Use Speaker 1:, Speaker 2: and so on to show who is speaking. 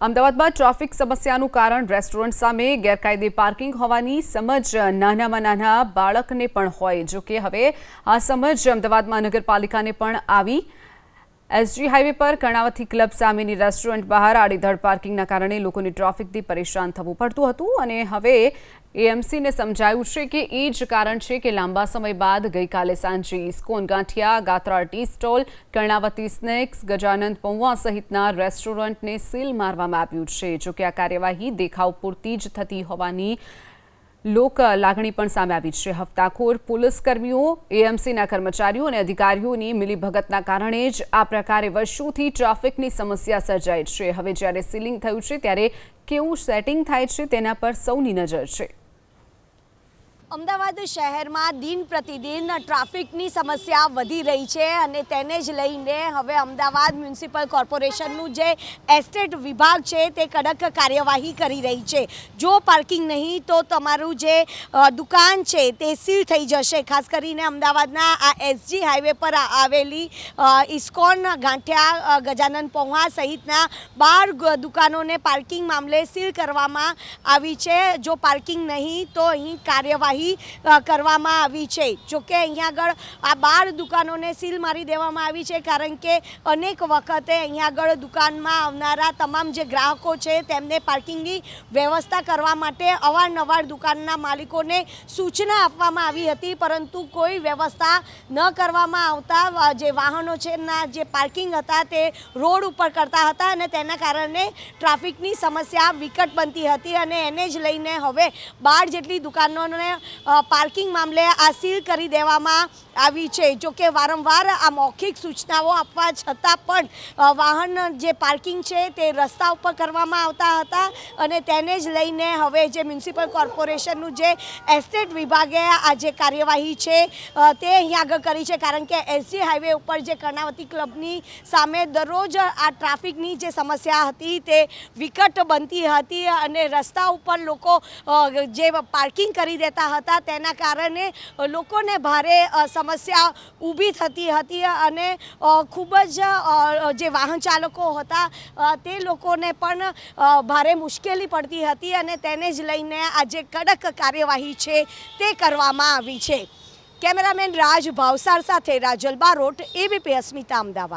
Speaker 1: અમદાવાદમાં ટ્રાફિક સમસ્યાનું કારણ રેસ્ટોરન્ટ સામે ગેરકાયદે પાર્કિંગ હોવાની સમજ નાનામાં નાના બાળકને પણ હોય, જો કે હવે આ સમજ અમદાવાદ મહાનગરપાલિકાને પણ આવી એસજી હાઈવે પર કર્ણાવતી ક્લબ સામેની રેસ્ટોરન્ટ બહાર આડીધડ પાર્કિંગના કારણે લોકોને ટ્રાફિકથી પરેશાન થવું પડતું હતું અને હવે એએમસીને સમજાયું છે કે એ જ કારણ છે કે લાંબા સમય બાદ ગઈકાલે સાંજે ઇસ્કોન, ગાંઠિયા, Gatra, tea stall, Karnavati snacks, Gajanand પૌવા સહિતના રેસ્ટોરન્ટને સીલ મારવામાં આવ્યું છે, જોકે આ કાર્યવાહી દેખાવ પૂરતી જ થતી હોવાની લોક લાગણી પણ સામે આવી છે. હફતાખોર પોલીસ કર્મીઓ એએમસીના કર્મચારીઓ અને અધિકારીઓની મિલીભગતના કારણે જ આ પ્રકારે વર્ષોથી ટ્રાફિકની સમસ્યા સર્જાય છે. હવે જ્યારે સીલિંગ થયું છે, ત્યારે કેવું સેટિંગ થાય છે તેના પર સૌની નજર છે.
Speaker 2: અમદાવાદ શહેરમાં દિન પ્રતિદિન ટ્રાફિકની સમસ્યા વધી રહી છે અને તેને જ લઈને હવે અમદાવાદ મ્યુનિસિપલ કોર્પોરેશનનું જે એસ્ટેટ વિભાગ છે તે કડક કાર્યવાહી કરી રહી છે. જો પાર્કિંગ નહીં તો તમારું જે દુકાન છે તે સીલ થઈ જશે. ખાસ કરીને અમદાવાદના આ એસજી હાઈવે પર આવેલી ઇસ્કોન, ગાંઠિયા ગજાનન પૌહા સહિતના બાર દુકાનોને પાર્કિંગ મામલે સીલ કરવામાં આવી છે. જો પાર્કિંગ નહીં તો અહીં કાર્યવાહી અ, કરવામાં આવી છે. જોકે અહીંયા આગળ આ બાર દુકાનોને સીલ મારી દેવામાં આવી છે કારણ કે અનેક વખતે અહીંયા આગળ દુકાનમાં આવનારા તમામ જે ગ્રાહકો છે તેમને પાર્કિંગની વ્યવસ્થા કરવા માટે અવારનવાર દુકાનના માલિકોને સૂચના આપવામાં આવી હતી પરંતુ કોઈ વ્યવસ્થા ન કરવામાં આવતા જે વાહનો છે ના જે પાર્કિંગ હતા તે રોડ ઉપર કરતા હતા અને તેના કારણે ટ્રાફિકની સમસ્યા વિકટ બનતી હતી અને એને જ લઈને હવે બાર જેટલી દુકાનોને પાર્કિંગ મામલે આ સીલ કરી દેવામાં આવી છે. જો કે વારંવાર આ મૌખિક સૂચનાઓ આપવા છતાં પણ વાહન જે પાર્કિંગ છે તે રસ્તા ઉપર કરવામાં આવતા હતા અને તેને જ લઈને હવે જે મ્યુનિસિપલ કોર્પોરેશનનું જે એસ્ટેટ વિભાગે આ જે કાર્યવાહી છે તે અહીંયા આગળ કરી છે. કારણ કે એસજી હાઈવે ઉપર જે કર્ણાવતી ક્લબની સામે દરરોજ આ ટ્રાફિકની જે સમસ્યા હતી તે વિકટ બનતી હતી અને રસ્તા ઉપર લોકો જે પાર્કિંગ કરી દેતા હતા તેના કારણે લોકોને ભારે અ, સમસ્યા ઊભી થતી હતી અને ખૂબ જ જે વાહન ચાલકો હતા તે લોકોને પણ ભારે મુશ્કેલી પડતી હતી અને તેને જ લઈને આજે કડક કાર્યવાહી છે તે કરવામાં આવી છે. કેમેરામેન રાજ ભાવસાર સાથે રાજલ બારોટ, એબીપી અસ્મિતા અમદાવાદ.